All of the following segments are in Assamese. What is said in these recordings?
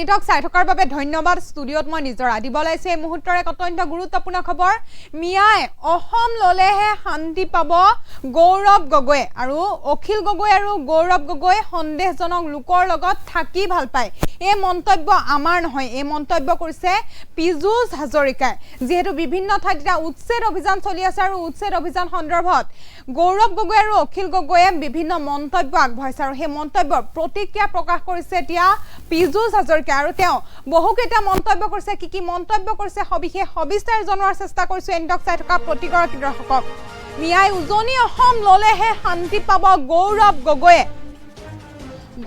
নিটক চাই থকাৰ বাবে ধন্যবাদ ষ্টুডিঅ'ত মই নিজৰা দিব ওলাইছোঁ। এই মুহূৰ্তৰ এক অত্যন্ত গুৰুত্বপূৰ্ণ খবৰ? মিয়াই অসম ল'লেহে শান্তি পাব গৌৰৱ গগৈ আৰু অখিল গগৈ আৰু গৌৰৱ গগৈ সন্দেহজনক লোকৰ লগত থাকি ভাল পায়। এই মন্তব্য আমাৰ নহয় এই মন্তব্য কৰিছে পীযুষ হাজৰিকাই। যিহেতু বিভিন্ন ঠাইত এতিয়া উচ্ছেদ অভিযান চলি আছে আৰু উচ্ছেদ অভিযান সন্দৰ্ভত গৌৰৱ গগৈ আৰু অখিল গগৈয়ে বিভিন্ন মন্তব্য আগবঢ়াইছে। আৰু সেই মন্তব্যৰ প্ৰতিক্ৰিয়া প্ৰকাশ কৰিছে এতিয়া পীযুষ হাজৰিকা আৰু তেওঁ বহুকেইটা মন্তব্য কৰিছে, কি কি মন্তব্য কৰিছে, সবিশেষ সবিস্তাৰ জনোৱাৰ চেষ্টা কৰিছোঁ এনডক চাই থকা প্ৰতিগৰাকী দৰ্শকক। মিয়াই উজনি অসম ল'লেহে শান্তি পাব গৌৰৱ গগৈয়ে।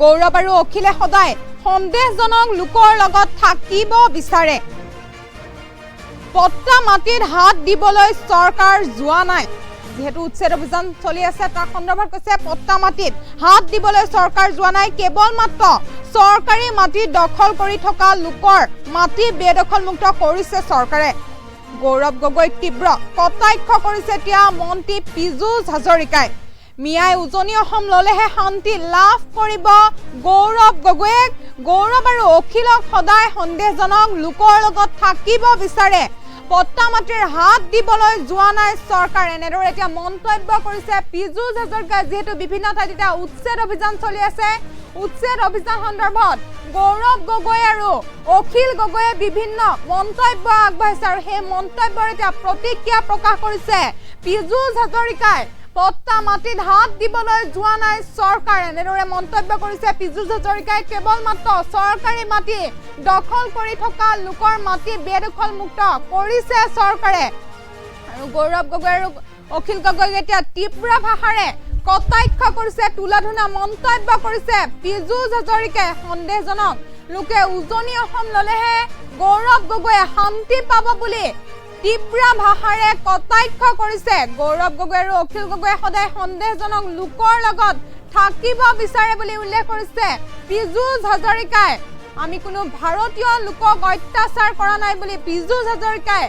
গৌৰৱ আৰু অখিলে সদায় সন্দেহজনক লোকৰ লগত থাকিব বিচাৰে। পট্টা মাটিত হাত দিবলৈ চৰকাৰ যোৱা নাই। যিহেতু উচ্ছেদ অভিযান চলি আছে তাৰ সন্দৰ্ভত কৈছে, পট্টা মাটিত হাত দিবলৈ চৰকাৰ যোৱা নাই কেৱল মাত্ৰ চৰকাৰী মাটি দখল কৰি থকা লোকৰ মাটি বেদখলমুক্ত কৰিছে চৰকাৰে। গৌৰৱ গগৈক তীব্ৰ কটাক্ষ কৰিছে এতিয়া মন্ত্ৰী পীযুষ হাজৰিকাই। মিয়াই উজনি অসম ল'লেহে শান্তি লাভ কৰিব। গৌৰৱ গগৈক গৌৰৱ আৰু অখিলক সদায় সন্দেহজনক লোকৰ লগত থাকিব বিচাৰে। পট্টা মাটিৰ হাত দিবলৈ যোৱা নাই চৰকাৰ। এনেদৰে এতিয়া মন্তব্য কৰিছে পীযুষ হাজৰিকাই। যিহেতু বিভিন্ন ঠাইত এতিয়া উচ্ছেদ অভিযান চলি আছে উচ্ছেদ অভিযান সন্দৰ্ভত গৌৰৱ গগৈ আৰু অখিল গগৈয়ে বিভিন্ন মন্তব্য আগবঢ়াইছে আৰু সেই মন্তব্যৰ এতিয়া প্ৰতিক্ৰিয়া প্ৰকাশ কৰিছে। পীযুষ হাজৰিকাই পট্টা মাটিত হাত দিবলৈ যোৱা নাই চৰকাৰ। এনেদৰে মন্তব্য কৰিছে পীযুষ হাজৰিকাই। কেৱল মাত্ৰ চৰকাৰী মাটি দখল কৰি থকা লোকৰ মাটি বেদখল মুক্ত কৰিছে চৰকাৰে। আৰু গৌৰৱ গগৈ আৰু অখিল গগৈক এতিয়া তীব্ৰ ভাষাৰে কটাক্ষ কৰিছে, তুলাধুনা মন্তব্য কৰিছে পীযুষ হাজৰিকাই সন্দেহজনক। লোকে উজনি অসম ল'লেহে গৌৰৱ গগৈয়ে শান্তি পাব বুলি তীব্ৰ ভাষাৰে কটাক্ষ কৰিছে। গৌৰৱ গগৈ আৰু অখিল গগৈয়ে সদায় সন্দেহজনক লোকৰ লগত থাকিব বিচাৰে বুলি উল্লেখ কৰিছে। পীযুষ হাজৰিকাই, আমি কোনো ভাৰতীয় লোকক অত্যাচাৰ কৰা নাই বুলি পীযুষ হাজৰিকাই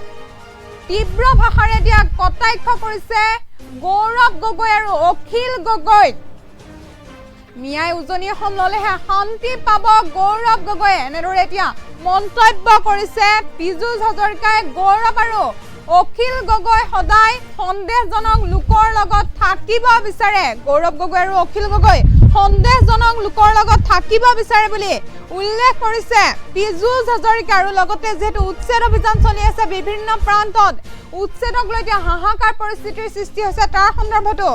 তীব্ৰ ভাষাৰে দিয়া কটাক্ষ কৰিছে। গৌৰৱ গগৈ আৰু অখিল গগৈক মিয়াই উজনি অসম ল'লেহে শান্তি পাব গৌৰৱ গগৈয়ে এনেদৰে এতিয়া মন্তব্য কৰিছে পীযুষ হাজৰিকাই গৌৰৱ আৰু অখিল গগৈ সদায় সন্দেহজনক লোকৰ লগত থাকিব বিচাৰে। গৌৰৱ গগৈ আৰু অখিল গগৈ সন্দেহজনক লোকৰ লগত থাকিব বিচাৰে বুলি উল্লেখ কৰিছে পীযুষ হাজৰিকা আৰু লগতে যিহেতু উচ্ছেদ অভিযান চলি আছে বিভিন্ন প্ৰান্তত। উচ্ছেদক লৈ এতিয়া হাহাকাৰ পৰিস্থিতিৰ সৃষ্টি হৈছে তাৰ সন্দৰ্ভতো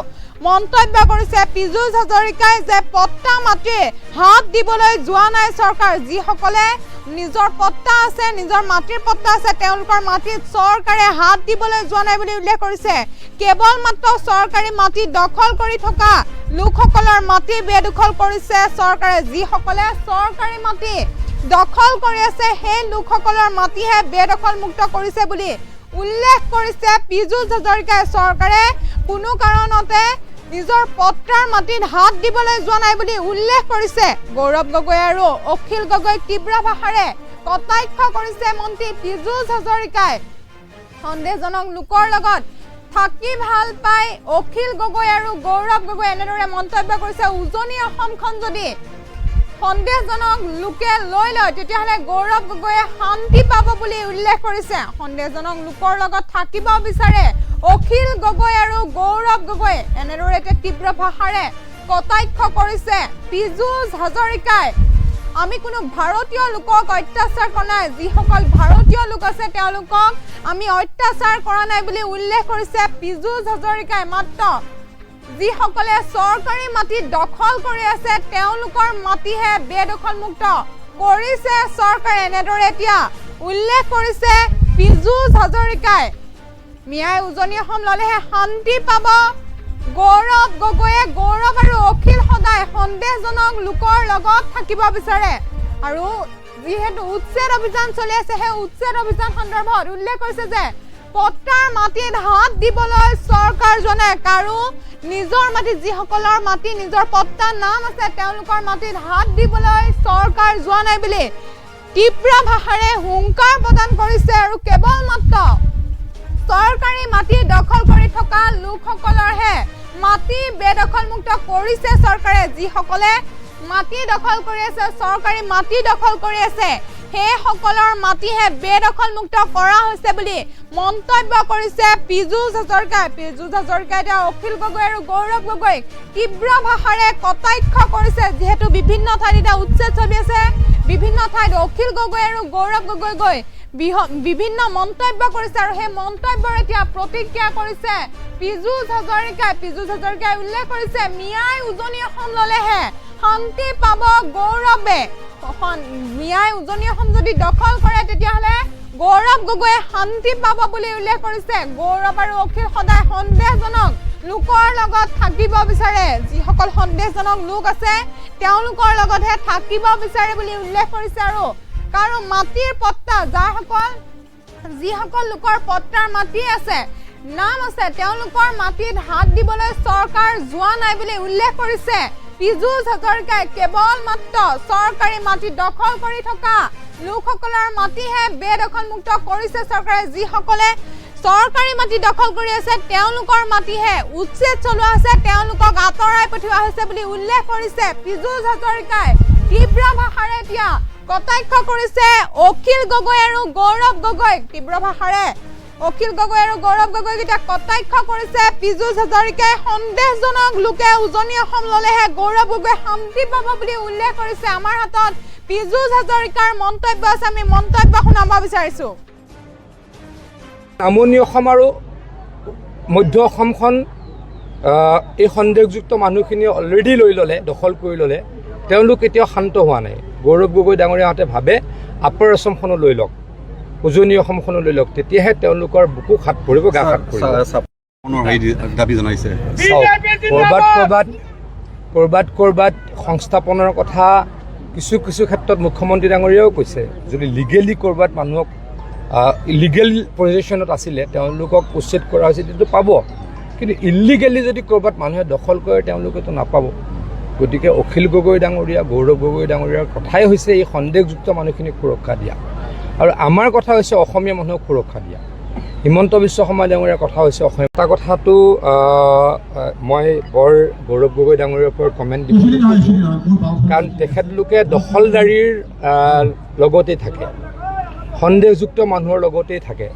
মন্তব্য কৰিছে পীযুষ হাজৰিকাই যে পট্টা মাটিৰ হাত দিবলৈ যোৱা নাই চৰকাৰ। যিসকলে নিজৰ পট্টা আছে নিজৰ মাটিৰ পট্টা আছে তেওঁলোকৰ মাটিত চৰকাৰে হাত দিবলৈ যোৱা নাই বুলি উল্লেখ কৰিছে। কেৱল মাত্ৰ চৰকাৰী মাটি দখল কৰি থকা লোকসকলৰ মাটি বেদখল কৰিছে চৰকাৰে। যিসকলে চৰকাৰী মাটি দখল কৰি আছে সেই লোকসকলৰ মাটিহে বেদখল মুক্ত কৰিছে বুলি উল্লেখ কৰিছে পীযুষ হাজৰিকাই চৰকাৰে। কোনো কাৰণতে নিজৰ পত্ৰাৰ মাটিত হাত দিবলৈ যোৱা নাই বুলি উল্লেখ কৰিছে। গৌৰৱ গগৈ আৰু অখিল গগৈক তীব্ৰ ভাষাৰে কটাক্ষ কৰিছে মন্ত্ৰী পীযুষ হাজৰিকাই। সন্দেহজনক লোকৰ লগত থাকি ভালো পাই অখিল গগৈ আৰু গৌৰৱ গগৈ এনেদৰে মন্তব্য কৰিছে। উজনি অসমখন যদি সন্দেহজনক লোকে লৈ লয় তেতিয়াহ'লে গৌৰৱ গগৈয়ে শান্তি পাব বুলি উল্লেখ কৰিছে। সন্দেহজনক লোকৰ লগত থাকিব বিচাৰে অখিল গগৈ আৰু গৌৰৱ গগৈ। এনেদৰে এতিয়া তীব্ৰ ভাষাৰে কটাক্ষ কৰিছে পীযুষ হাজৰিকাই। আমি কোনো ভাৰতীয় লোকক অত্যাচাৰ কৰা নাই যিসকল ভাৰতীয় লোক আছে তেওঁলোকক আমি অত্যাচাৰ কৰা নাই বুলি উল্লেখ কৰিছে পীযুষ হাজৰিকাই মাত্ৰ। যিসকলে চৰকাৰী মাটি দখল কৰি আছে তেওঁলোকৰ মাটিহে বেদখলমুক্ত কৰিছে চৰকাৰে। এনেদৰে এতিয়া উল্লেখ কৰিছে পীযুষ হাজৰিকাই। মিয়াই উজনি অসম ল'লেহে শান্তি পাব। গৌৰৱ গগৈয়ে গৌৰৱ আৰু অখিল সদায় সন্দেহজনক লোকৰ লগত থাকিব বিচাৰে। আৰু যিহেতু উচ্ছেদ অভিযান চলি আছে সেই উচ্ছেদ অভিযান সন্দৰ্ভত উল্লেখ কৰিছে যে পট্টাৰ মাটিত হাত দিবলৈ চৰকাৰ জনে কাৰো নিজৰ মাটি যিসকলৰ মাটি নিজৰ পট্টাৰ নাম আছে তেওঁলোকৰ মাটিত হাত দিবলৈ চৰকাৰ যোৱা নাই বুলি তীব্ৰ ভাষাৰে হুংকাৰ প্ৰদান কৰিছে আৰু কেৱল মাত্ৰ চৰকাৰী মাটি দখল কৰি থকা লোকসকলৰহে মাটি বেদখলমুক্ত কৰিছে চৰকাৰে। যিসকলে মাটি দখল কৰি আছে চৰকাৰী মাটি দখল কৰি আছে সেইসকলৰ মাটিহে বেদখলমুক্ত কৰা হৈছে বুলি মন্তব্য কৰিছে পীযুষ হাজৰিকাই। পীযুষ হাজৰিকাই এতিয়া অখিল গগৈ আৰু গৌৰৱ গগৈক তীব্ৰ ভাষাৰে কটাক্ষ কৰিছে, যিহেতু বিভিন্ন ঠাইত এতিয়া উচ্ছেদ চলি আছে। বিভিন্ন ঠাইত অখিল গগৈ আৰু গৌৰৱ গগৈ গৈ বিভিন্ন মন্তব্য কৰিছে আৰু সেই মন্তব্যৰ এতিয়া প্ৰতিক্ৰিয়া কৰিছে পীযুষ হাজৰিকাই। পীযুষ হাজৰিকাই উল্লেখ কৰিছে, মিয়াই উজনি অসম ললেহে শান্তি পাব গৌৰৱে। মিয়াই উজনি অসম যদি দখল কৰে তেতিয়াহ'লে গৌৰৱ গগৈয়ে শান্তি পাব বুলি উল্লেখ কৰিছে। গৌৰৱ আৰু অখিল সদায় সন্দেহজনক লোকৰ লগত থাকিব বিচাৰে। যিসকল সন্দেহজনক লোক আছে তেওঁলোকৰ লগতহে থাকিব বিচাৰে বুলি উল্লেখ কৰিছে আৰু কাৰণ মাটিৰ পট্টা যাৰসকল যিসকল লোকৰ পট্টাৰ মাটি আছে নাম আছে তেওঁলোকৰ মাটিত হাত দিবলৈ চৰকাৰ যোৱা নাই বুলি উল্লেখ কৰিছে। পীযুষ হাজৰিকাই কেৱল মাত্ৰ চৰকাৰী মাটি দখল কৰি থকা লোকসকলৰ মাটিহে বেদখলমুক্ত কৰিছে চৰকাৰে। যিসকলে চৰকাৰী মাটি দখল কৰি আছে তেওঁলোকৰ মাটিহে উচ্ছেদ চলোৱা হৈছে তেওঁলোকক আঁতৰাই পঠিওৱা হৈছে বুলি উল্লেখ কৰিছে পীযুষ হাজৰিকাই। তীব্ৰ ভাষাৰে এতিয়া কটাক্ষ কৰিছে অখিল গগৈ আৰু গৌৰৱ গগৈক। তীব্ৰ ভাষাৰে অখিল গগৈ আৰু গৌৰৱ গগৈক এতিয়া কটাক্ষ কৰিছে। পীযুষ হাজৰিকাই সন্দেহজনক লোকে উজনি অসম ললেহে গৌৰৱ গগৈ শান্তি পাব বুলি উল্লেখ কৰিছে আমাৰ হাতত। পীযুষ হাজৰিকাৰ মন্তব্য আছে, আমি মন্তব্য শুনাব বিচাৰিছোঁ। নামনি অসম আৰু মধ্য অসমখন এই সন্দেহযুক্ত মানুহখিনিয়ে অলৰেডি লৈ ল'লে, দখল কৰি ল'লে, তেওঁলোক এতিয়াও শান্ত হোৱা নাই। গৌৰৱ গগৈ ডাঙৰীয়াহঁতে ভাবে, আপাৰ অসমখনো লৈ লওক। উজনি অসমখনো লৈ লওক তেতিয়াহে তেওঁলোকৰ বুকু হাত পৰিব গা হাত পৰিব। দাবী জনাইছে। ক'ৰবাত ক'ৰবাত ক'ৰবাত ক'ৰবাত সংস্থাপনৰ কথা কিছু কিছু ক্ষেত্ৰত মুখ্যমন্ত্ৰী ডাঙৰীয়াও কৈছে। যদি লিগেলি ক'ৰবাত মানুহক লিগেল পজিশ্যনত আছিলে তেওঁলোকক উচ্ছেদ কৰা হৈছে তেতিয়াতো পাব। কিন্তু ইলিগেলি যদি ক'ৰবাত মানুহে দখল কৰে তেওঁলোকেতো নাপাব। গতিকে অখিল গগৈ ডাঙৰীয়া গৌৰৱ গগৈ ডাঙৰীয়াৰ কথাই হৈছে এই সন্দেহযুক্ত মানুহখিনিক সুৰক্ষা দিয়া। আৰু আমাৰ কথা হৈছে অসমীয়া মানুহক সুৰক্ষা দিয়া। হিমন্ত বিশ্ব শৰ্মা ডাঙৰীয়াৰ কথা হৈছে অসমীয়া। এটা কথাটো মই বৰ গৌৰৱ গগৈ ডাঙৰীয়াৰ ওপৰত কমেণ্ট দিব কাৰণ তেখেতলোকে দখলদাৰীৰ লগতেই থাকে। সন্দেহযুক্ত মানুহৰ লগতেই থাকে।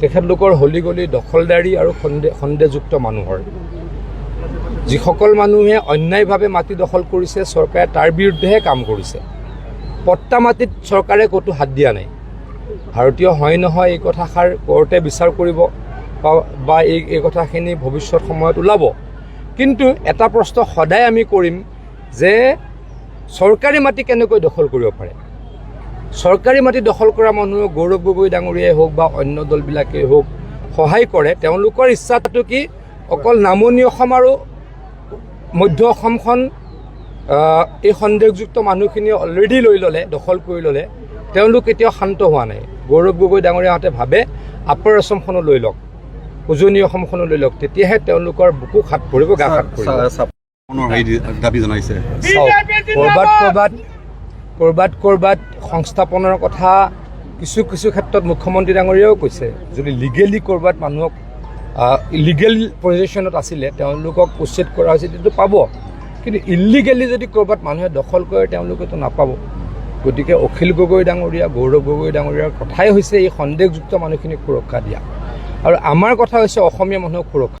তেখেতলোকৰ হলি গলি দখলদাৰী আৰু সন্দেহ সন্দেহযুক্ত মানুহৰ। যিসকল মানুহে অন্যায়ভাৱে মাটি দখল কৰিছে, চৰকাৰে তাৰ বিৰুদ্ধেহে কাম কৰিছে। পট্টা মাটিত চৰকাৰে ক'তো হাত দিয়া নাই। ভাৰতীয় হয় নহয়, এই কথাষাৰ কোৰ্টে বিচাৰ কৰিব বা- বা এই এই কথাখিনি ভৱিষ্যত সময়ত ওলাব। কিন্তু এটা প্ৰশ্ন সদায় আমি কৰিম যে চৰকাৰী মাটি কেনেকৈ দখল কৰিব পাৰে? চৰকাৰী মাটি দখল কৰা মানুহে গৌৰৱ গগৈ ডাঙৰীয়াই হওক বা অন্য দলবিলাকেই হওক সহায় কৰে, তেওঁলোকৰ ইচ্ছাটো কি অকল নামনি অসম আৰু মধ্য অসমখন এই সন্দেহযুক্ত মানুহখিনিয়ে অলৰেডি লৈ ল'লে, দখল কৰি ল'লে। তেওঁলোক এতিয়াও শান্ত হোৱা নাই। গৌৰৱ গগৈ ডাঙৰীয়াহঁতে ভাবে আপাৰ অসমখনো লৈ লওক উজনি অসমখনো লৈ লওক। তেতিয়াহে তেওঁলোকৰ বুকু হাত পৰিব গা হাত পৰিব ক'ৰবাত ক'ৰবাত ক'ৰবাত ক'ৰবাত সংস্থাপনৰ কথা কিছু কিছু ক্ষেত্ৰত মুখ্যমন্ত্ৰী ডাঙৰীয়াও কৈছে। যদি লিগেলি ক'ৰবাত মানুহক লিগেল পজিশ্যনত আছিলে তেওঁলোকক উচ্ছেদ কৰা হৈছে তেতিয়াতো পাব। কিন্তু ইলিগেলি যদি ক'ৰবাত মানুহে দখল কৰে তেওঁলোকেতো নাপাব। গতিকে অখিল গগৈ ডাঙৰীয়া গৌৰৱ গগৈ ডাঙৰীয়াৰ কথাই হৈছে এই সন্দেহযুক্ত মানুহখিনিক সুৰক্ষা দিয়া। আৰু আমাৰ কথা হৈছে অসমীয়া মানুহক সুৰক্ষা